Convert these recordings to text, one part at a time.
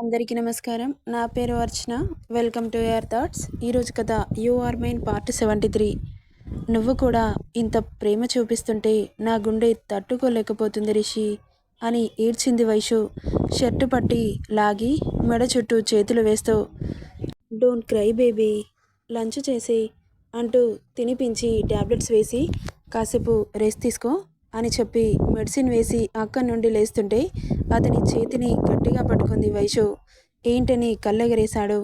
అందరికీ నమస్కారం. నా పేరు Archana. Welcome to your thoughts. ఈరోజు కథ you are mine part seventy three. నువ్వు కూడా ఇంత ప్రేమ చూపిస్తుంటే నా గుండె తట్టుకోలేకపోతుంది రిషి అని ఏడ్చింది వైషు. షర్టు పట్టి లాగి మెడ చుట్టూ చేతులు వేస్తూ డోంట్ క్రై బేబీ. లంచ్ చేసి అంటూ తినిపించి ట్యాబ్లెట్స్ వేసి కాసేపు రెస్ట్ తీసుకో. అని చెప్పి మెడిసిన్ వేసి అక్కడి నుండి లేస్తుంటే అతని చేతిని గట్టిగా పట్టుకుంది వైషు. ఏంటని కళ్ళెగరేశాడు.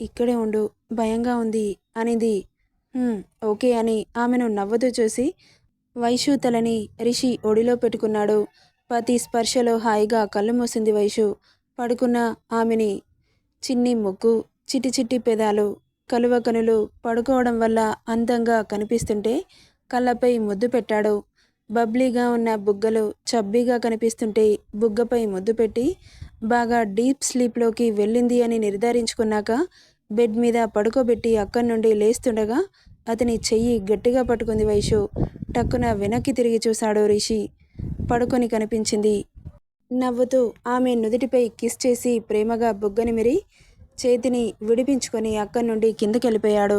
ఇక్కడే ఉండు భయంగా ఉంది అనింది. ఓకే అని ఆమెను నవ్వుతూ చూసి వైషు తలని రిషి ఒడిలో పెట్టుకున్నాడు. పతి స్పర్శలో హాయిగా కళ్ళు మూసింది వైషు. పడుకున్న ఆమెని చిన్ని ముక్కు చిట్టి చిట్టి పెదాలు కలువ కనులు పడుకోవడం వల్ల అందంగా కనిపిస్తుంటే కళ్ళపై ముద్దు పెట్టాడు. బబ్లీగా ఉన్న బుగ్గలు చబ్బీగా కనిపిస్తుంటే బుగ్గపై ముద్దు పెట్టి బాగా డీప్ స్లీప్లోకి వెళ్ళింది అని నిర్ధారించుకున్నాక బెడ్ మీద పడుకోబెట్టి అక్కడి నుండి లేస్తుండగా అతని చెయ్యి గట్టిగా పట్టుకుంది వైషు. టక్కున వెనక్కి తిరిగి చూశాడు రిషి. పడుకొని కనిపించింది. నవ్వుతూ ఆమె నుదుటిపై కిస్ చేసి ప్రేమగా బుగ్గని మిరి చేతిని విడిపించుకొని అక్కడి నుండి కిందకెళ్ళిపోయాడు.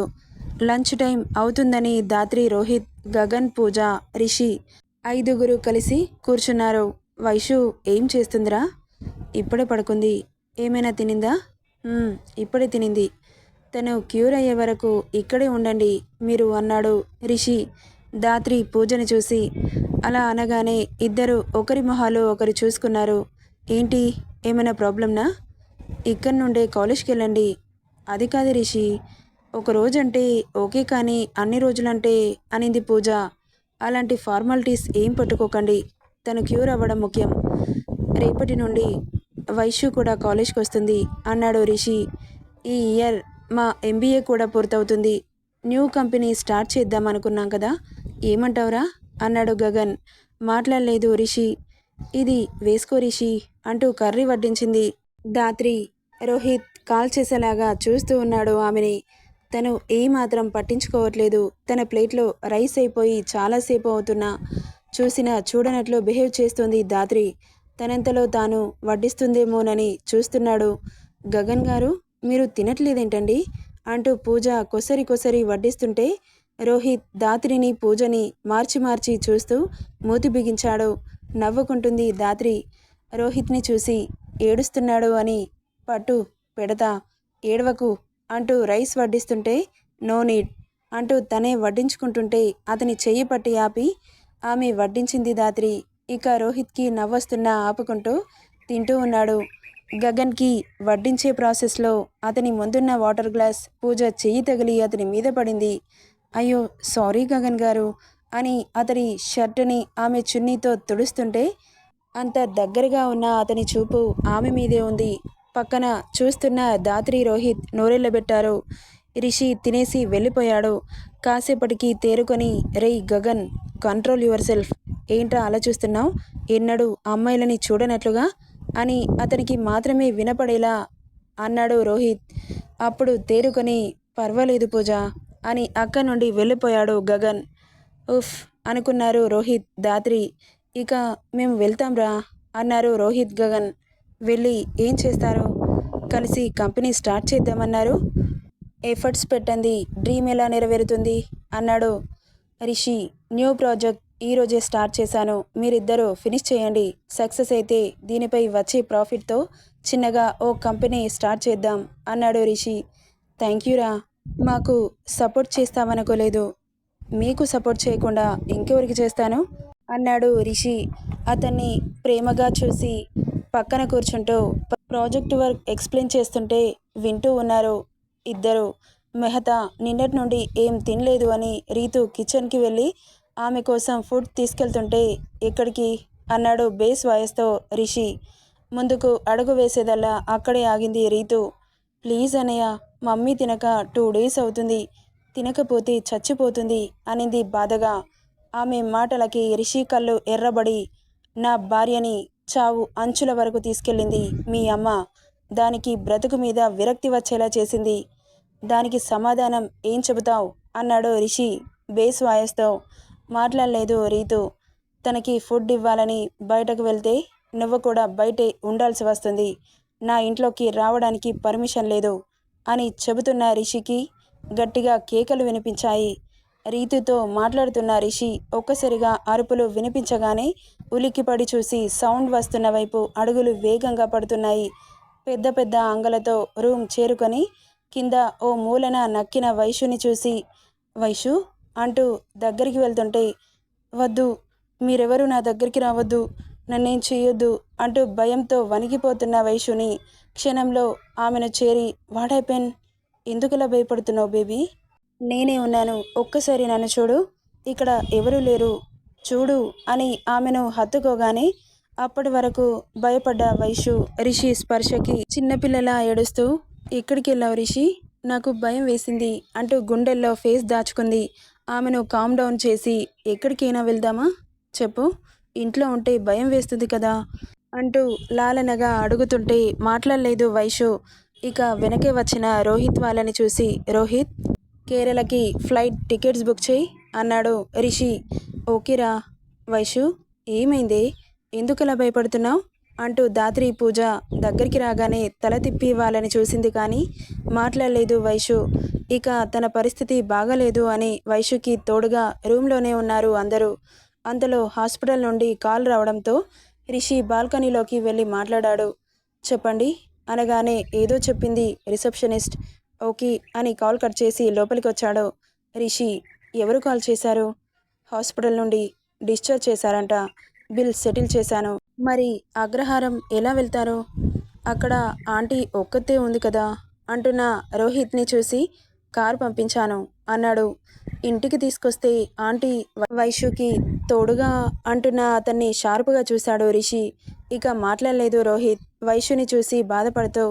లంచ్ టైం అవుతుందని దాత్రి రోహిత్ గగన్ పూజ రిషి ఐదుగురు కలిసి కూర్చున్నారు. వైషు ఏం చేస్తుందిరా? ఇప్పుడే పడుకుంది. ఏమైనా తినిందా? ఇప్పుడే తినింది. తను క్యూర్ అయ్యే వరకు ఇక్కడే ఉండండి మీరు అన్నాడు రిషి. దాత్రి పూజని చూసి అలా అనగానే ఇద్దరు ఒకరి మొహాలు ఒకరు చూసుకున్నారు. ఏంటి? ఏమైనా ప్రాబ్లంనా ఇక్కడి నుండే కాలేజ్కి వెళ్ళండి. అది కాదు రిషి ఒక రోజంటే ఓకే కానీ అన్ని రోజులంటే అనింది పూజ. అలాంటి ఫార్మాలిటీస్ ఏం పట్టుకోకండి. తను క్యూర్ అవ్వడం ముఖ్యం. రేపటి నుండి వైశ్యు కూడా కాలేజ్కి వస్తుంది అన్నాడు రిషి. ఈ ఇయర్ మా ఎంబీఏ కూడా పూర్తవుతుంది. న్యూ కంపెనీ స్టార్ట్ చేద్దాం అనుకున్నాం కదా? ఏమంటావురా? అన్నాడు గగన్. మాట్లాడలేదు రిషి. ఇది వేసుకో రిషి అంటూ కర్రీ వడ్డించింది. దాత్రి రోహిత్ కాల్ చేసేలాగా చూస్తూ ఉన్నాడు ఆమెని. తను ఏమాత్రం పట్టించుకోవట్లేదు. తన ప్లేట్లో రైస్ అయిపోయి చాలాసేపు అవుతున్నా చూసిన చూడనట్లు బిహేవ్ చేస్తుంది దాత్రి తనంతలో తాను వడ్డిస్తుందేమోనని చూస్తున్నాడు. గగన్ గారు మీరు తినట్లేదేంటండి? అంటూ పూజ కొసరి కొసరి వడ్డిస్తుంటే రోహిత్ దాత్రిని పూజని మార్చి మార్చి చూస్తూ మూతి బిగించాడు. నవ్వుకుంటుంది దాత్రి రోహిత్ని చూసి ఏడుస్తున్నాడు అని పట్టు పెడతా ఏడవకు అంటూ రైస్ వడ్డిస్తుంటే నో నీడ్ అంటూ తనే వడ్డించుకుంటుంటే అతని చెయ్యి పట్టి ఆపి ఆమె వడ్డించింది దాత్రి. ఇక రోహిత్కి నవ్వొస్తున్నా ఆపుకుంటూ తింటూ ఉన్నాడు. గగన్కి వడ్డించే ప్రాసెస్లో అతని ముందున్న వాటర్ గ్లాస్ పూజ చెయ్యి తగిలి అతని మీద పడింది. అయ్యో సారీ గగన్ గారు అని అతని షర్టుని ఆమె చున్నీతో తుడుస్తుంటే అంత దగ్గరగా ఉన్న అతని చూపు ఆమె మీదే ఉంది. పక్కన చూస్తున్న దాత్రి రోహిత్ నోరెళ్ళబెట్టారు రిషి తినేసి వెళ్ళిపోయాడు. కాసేపటికి తేరుకొని రేయ్ గగన్ కంట్రోల్ యువర్ సెల్ఫ్ ఏంట్రా అలా చూస్తున్నావు? ఎన్నడూ అమ్మాయిలని చూడనట్లుగా? అని అతనికి మాత్రమే వినపడేలా అన్నాడు రోహిత్. అప్పుడు తేరుకొని పర్వాలేదు పూజ అని అక్కడి నుండి వెళ్ళిపోయాడు గగన్. ఉఫ్ అనుకున్నారు రోహిత్ దాత్రి ఇక మేము వెళ్తాంరా అన్నారు రోహిత్ గగన్. వెళ్ళి ఏం చేస్తారు కలిసి కంపెనీ స్టార్ట్ చేద్దామన్నారు. ఎఫర్ట్స్ పెట్టండి డ్రీమ్ ఎలా నెరవేరుతుంది అన్నాడు. రిషి న్యూ ప్రాజెక్ట్ ఈరోజే స్టార్ట్ చేశాను. మీరిద్దరూ ఫినిష్ చేయండి. సక్సెస్ అయితే దీనిపై వచ్చే ప్రాఫిట్తో చిన్నగా ఓ కంపెనీ స్టార్ట్ చేద్దాం అన్నాడు రిషి. థ్యాంక్ యూరా మాకు సపోర్ట్ చేస్తామనుకోలేదు మీకు సపోర్ట్ చేయకుండా ఇంకెవరికి చేస్తాను? అన్నాడు రిషి. అతన్ని ప్రేమగా చూసి పక్కన కూర్చుంటూ ప్రాజెక్ట్ వర్క్ ఎక్స్ప్లెయిన్ చేస్తుంటే వింటూ ఉన్నారు ఇద్దరు. మెహతా నిన్నటి నుండి ఏం తినలేదు అని రీతు కిచెన్కి వెళ్ళి ఆమె కోసం ఫుడ్ తీసుకెళ్తుంటే ఎక్కడికి? అన్నాడు బేస్ వాయిస్తో రిషి. ముందుకు అడుగు వేసేదల్లా అక్కడే ఆగింది రీతు. ప్లీజ్ అనయ్య మమ్మీ తినక టూ డేస్ అవుతుంది. తినకపోతే చచ్చిపోతుంది అనింది బాధగా. ఆమె మాటలకి రిషి కళ్ళు ఎర్రబడి నా భార్యని చావు అంచుల వరకు తీసుకెళ్ళింది మీ అమ్మ. దానికి బ్రతుకు మీద విరక్తి వచ్చేలా చేసింది. దానికి సమాధానం ఏం చెబుతావు? అన్నాడు రిషి బేస్ వాయస్తో. మాట్లాడలేదు రీతు. తనకి ఫుడ్ ఇవ్వాలని బయటకు వెళ్తే నువ్వు కూడా బయటే ఉండాల్సి వస్తుంది. నా ఇంట్లోకి రావడానికి పర్మిషన్ లేదు అని చెబుతున్న రిషికి గట్టిగా కేకలు వినిపించాయి. రీతుతో మాట్లాడుతున్న రిషి ఒక్కసారిగా అరుపులు వినిపించగానే ఉలిక్కిపడి చూసి సౌండ్ వస్తున్న వైపు అడుగులు వేగంగా పడుతున్నాయి. పెద్ద పెద్ద అంగలతో రూమ్ చేరుకొని కింద ఓ మూలన నక్కిన వైషుని చూసి వైషు అంటూ దగ్గరికి వెళ్తుంటే వద్దు మీరెవరు నా దగ్గరికి రావద్దు నన్నేం చేయొద్దు అంటూ భయంతో వణికిపోతున్న వైషుని క్షణంలో ఆమెను చేరి వాడైపెన్ ఎందుకులా భయపడుతున్నావు బేబీ? నేనే ఉన్నాను ఒక్కసారి నన్ను చూడు ఇక్కడ ఎవరూ లేరు చూడు అని ఆమెను హత్తుకోగానే అప్పటి వరకు భయపడ్డ వైషు రిషి స్పర్శకి చిన్నపిల్లలా ఏడుస్తూ ఎక్కడికి వెళ్ళావు రిషి? నాకు భయం వేసింది అంటూ గుండెల్లో ఫేస్ దాచుకుంది. ఆమెను కామ్ డౌన్ చేసి ఎక్కడికైనా వెళ్దామా? చెప్పు. ఇంట్లో ఉంటే భయం వేస్తుంది కదా అంటూ లాలనగా అడుగుతుంటే మాట్లాడలేదు వైషు. ఇక వెనకే వచ్చిన రోహిత్ వాళ్ళని చూసి రోహిత్ కేరళకి ఫ్లైట్ టికెట్స్ బుక్ చేయి అన్నాడు రిషి. ఓకేరా. వైషు ఏమైంది? ఎందుకలా భయపడుతున్నావు? అంటూ దాత్రి పూజ దగ్గరికి రాగానే తల తిప్పి ఇవ్వాలని చూసింది కానీ మాట్లాడలేదు వైషు. ఇక తన పరిస్థితి బాగలేదు అని వైషుకి తోడుగా రూమ్లోనే ఉన్నారు అందరూ. అంతలో హాస్పిటల్ నుండి కాల్ రావడంతో రిషి బాల్కనీలోకి వెళ్ళి మాట్లాడాడు. చెప్పండి అనగానే ఏదో చెప్పింది రిసెప్షనిస్ట్. ఓకే అని కాల్ కట్ చేసి లోపలికి వచ్చాడు రిషి ఎవరు కాల్ చేశారు? హాస్పిటల్ నుండి డిశ్చార్జ్ చేశారంట. బిల్ సెటిల్ చేశాను. మరి అగ్రహారం ఎలా వెళ్తారు? అక్కడ ఆంటీ ఒక్కతే ఉంది కదా అంటున్న రోహిత్ని చూసి కారు పంపించాను అన్నాడు. ఇంటికి తీసుకొస్తే ఆంటీ వైశ్యుకి వైషుకి తోడుగా అంటున్న అతన్ని షార్ప్గా చూశాడు రిషి. ఇక మాట్లాడలేదు రోహిత్. వైషుని చూసి బాధపడుతూ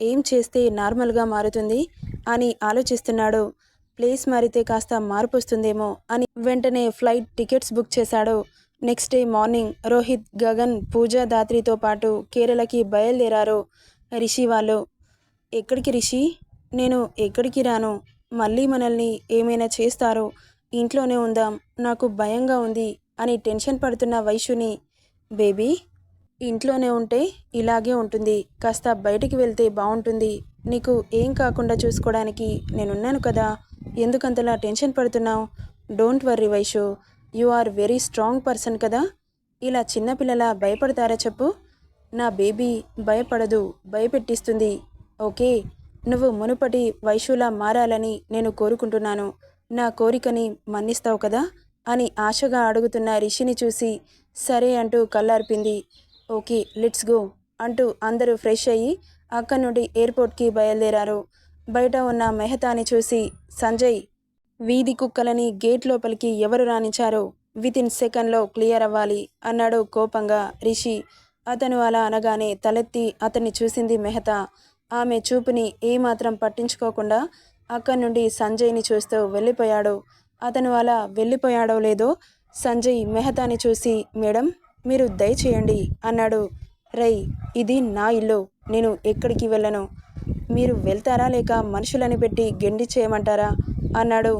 ఏం చేస్తే నార్మల్గా మారుతుంది? అని ఆలోచిస్తున్నాడు. ప్లేస్ మారితే కాస్త మార్పు వస్తుందేమో అని వెంటనే ఫ్లైట్ టికెట్స్ బుక్ చేశాడు. Next day morning Rohit Gagan Pooja దాత్రితో పాటు కేరళకి బయలుదేరారు రిషి వాళ్ళు. ఎక్కడికి రిషి? నేను ఎక్కడికి రాను? మళ్ళీ మనల్ని ఏమైనా చేస్తారో? ఇంట్లోనే ఉందాం. నాకు భయంగా ఉంది అని టెన్షన్ పడుతున్న వైషుని బేబీ ఇంట్లోనే ఉంటే ఇలాగే ఉంటుంది. కాస్త బయటికి వెళ్తే బాగుంటుంది. నీకు ఏం కాకుండా చూసుకోవడానికి నేనున్నాను కదా. ఎందుకంతలా టెన్షన్ పడుతున్నావు? Don't worry Vaishu you are very strong person కదా? ఇలా చిన్నపిల్లల భయపడతారా చెప్పు? నా బేబీ భయపడదు భయపెట్టిస్తుంది. ఓకే నువ్వు మునుపటి వైషులా మారాలని నేను కోరుకుంటున్నాను. నా కోరికని మన్నిస్తావు కదా? అని ఆశగా అడుగుతున్న రిషిని చూసి సరే అంటూ కళ్ళార్పింది. ఓకే లెట్స్ గో అంటూ అందరూ ఫ్రెష్ అయ్యి అక్కడి నుండి ఎయిర్పోర్ట్కి బయలుదేరారు. బయట ఉన్న మెహతాని చూసి సంజయ్ వీధి కుక్కలని గేట్ లోపలికి ఎవరు రాణించారో విత్ ఇన్ సెకండ్లో క్లియర్ అవ్వాలి అన్నాడు కోపంగా రిషి. అతను అలా అనగానే తలెత్తి అతన్ని చూసింది మెహతా. ఆమె చూపుని ఏమాత్రం పట్టించుకోకుండా అక్కడి నుండి సంజయ్ని చూస్తూ వెళ్ళిపోయాడు. అతను అలా వెళ్ళిపోయాడో లేదో సంజయ్ మెహతాని చూసి మేడం మీరు దయచేయండి అన్నాడు. రై ఇది నా ఇల్లు. నేను ఎక్కడికి వెళ్ళను. మీరు వెళ్తారా లేక మనుషులని పెట్టి గెండి చేయమంటారా? అన్నాడు.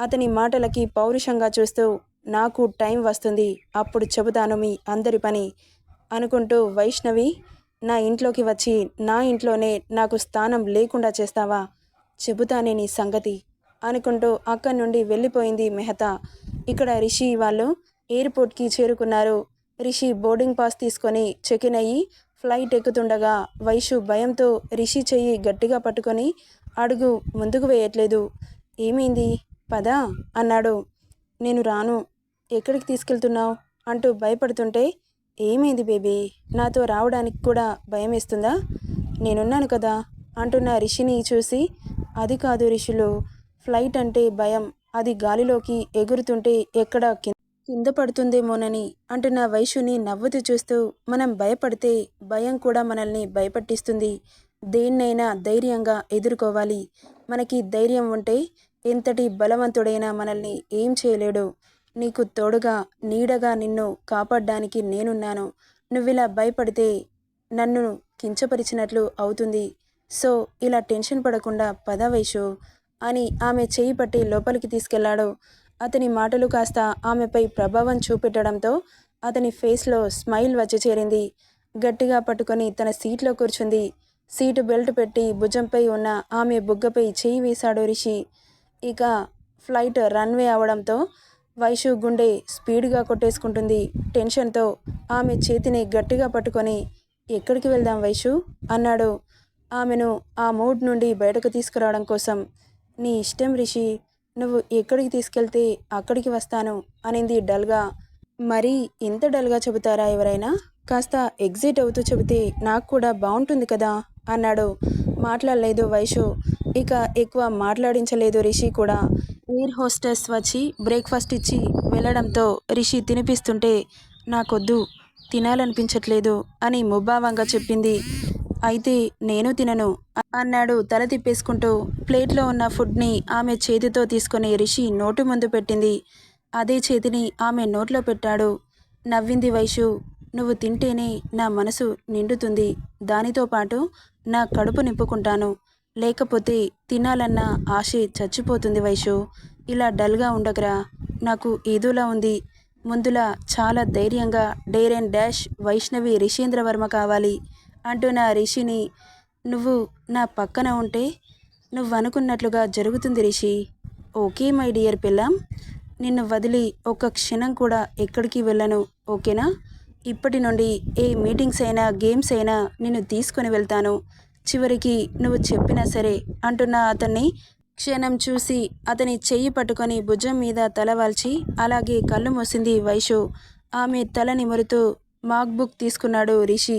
అతని మాటలకి పౌరుషంగా చూస్తూ నాకు టైం వస్తుంది అప్పుడు చెబుతాను మీ అందరి పని అనుకుంటూ వైష్ణవి నా ఇంట్లోకి వచ్చి నా ఇంట్లోనే నాకు స్థానం లేకుండా చేస్తావా? చెబుతానే నీ సంగతి అనుకుంటూ అక్కడి నుండి వెళ్ళిపోయింది మెహతా. ఇక్కడ రిషి వాళ్ళు ఎయిర్పోర్ట్కి చేరుకున్నారు. రిషి బోర్డింగ్ పాస్ తీసుకొని చెక్ ఇన్ అయ్యి ఫ్లైట్ ఎక్కుతుండగా వైషు భయంతో రిషి చెయ్యి గట్టిగా పట్టుకొని అడుగు ముందుకు వేయట్లేదు. ఏమైంది? పదా? అన్నాడు. నేను రాను. ఎక్కడికి తీసుకెళ్తున్నావు? అంటూ భయపడుతుంటే ఏమైంది బేబీ? నాతో రావడానికి కూడా భయం వేస్తుందా? నేనున్నాను కదా? అంటున్న రిషిని చూసి అది కాదు రిషులు. ఫ్లైట్ అంటే భయం. అది గాలిలోకి ఎగురుతుంటే ఎక్కడ కింద కింద పడుతుందేమోనని అంటున్న వైశ్యుని నవ్వుతూ చూస్తూ మనం భయపడితే భయం కూడా మనల్ని భయపట్టిస్తుంది. దేన్నైనా ధైర్యంగా ఎదుర్కోవాలి. మనకి ధైర్యం ఉంటే ఎంతటి బలవంతుడైనా మనల్ని ఏం చేయలేడు. నీకు తోడుగా నీడగా నిన్ను కాపాడడానికి నేనున్నాను. నువ్విలా భయపడితే నన్ను కించపరిచినట్లు అవుతుంది. సో ఇలా టెన్షన్ పడకుండా పద వైషు అని ఆమె చేయి పట్టి లోపలికి తీసుకెళ్ళాడు. అతని మాటలు కాస్త ఆమెపై ప్రభావం చూపెట్టడంతో అతని ఫేస్లో స్మైల్ వచ్చి చేరింది. గట్టిగా పట్టుకొని తన సీట్లో కూర్చుంది. సీటు బెల్ట్ పెట్టి భుజంపై ఉన్న ఆమె బుగ్గపై చేయి వేశాడు రిషి. ఇక ఫ్లైట్ రన్వే అవడంతో వైషు గుండె స్పీడ్గా కొట్టేసుకుంటుంది. టెన్షన్తో ఆమె చేతిని గట్టిగా పట్టుకొని ఎక్కడికి వెళ్దాం వైషు? అన్నాడు. ఆమెను ఆ మూడ్ నుండి బయటకు తీసుకురావడం కోసం. నీ ఇష్టం రిషి నువ్వు ఎక్కడికి తీసుకెళ్తే అక్కడికి వస్తాను అనింది డల్గా. మరి ఇంత డల్గా చెబుతారా ఎవరైనా? కాస్త ఎగ్జిట్ అవుతూ చెబితే నాకు కూడా బాగుంటుంది కదా అన్నాడు. మాట్లాడలేదు వైషు. ఇక ఎక్కువ మాట్లాడించలేదు రిషి కూడా. ఎయిర్ హోస్టెస్ వచ్చి బ్రేక్ఫాస్ట్ ఇచ్చి వెళ్ళడంతో రిషి తినిపిస్తుంటే నాకొద్దు తినాలనిపించట్లేదు అని ముభావంగా చెప్పింది. అయితే నేను తినను అన్నాడు తల తిప్పేసుకుంటూ. ప్లేట్లో ఉన్న ఫుడ్ని ఆమె చేతితో తీసుకుని రిషి నోటు ముందు పెట్టింది. అదే చేతిని ఆమె నోట్లో పెట్టాడు. నవ్వింది వైషు నువ్వు తింటేనే నా మనసు నిండుతుంది. దానితో పాటు నా కడుపు నింపుకుంటాను. లేకపోతే తినాలన్న ఆశ చచ్చిపోతుంది వైషు. ఇలా డల్గా ఉండగరా నాకు ఏదోలా ఉంది. ముందులా చాలా ధైర్యంగా dare and dash Vaishnavi Rishendravarma కావాలి. అంటూ నా రిషిని నువ్వు నా పక్కన ఉంటే నువ్వు అనుకున్నట్లుగా జరుగుతుంది రిషి. ఓకే మై డియర్ పిల్లం నిన్ను వదిలి ఒక్క క్షణం కూడా ఎక్కడికి వెళ్ళను ఓకేనా? ఇప్పటి నుండి ఏ మీటింగ్స్ అయినా గేమ్స్ అయినా నిన్ను తీసుకొని వెళ్తాను. చివరికి నువ్వు చెప్పినా సరే అంటున్న అతన్ని క్షణం చూసి అతని చెయ్యి పట్టుకొని భుజం మీద తలవాల్చి అలాగే కళ్ళు మూసింది వైషు. ఆమె తల నిమురుతూ మాక్ బుక్ తీసుకున్నాడు రిషి.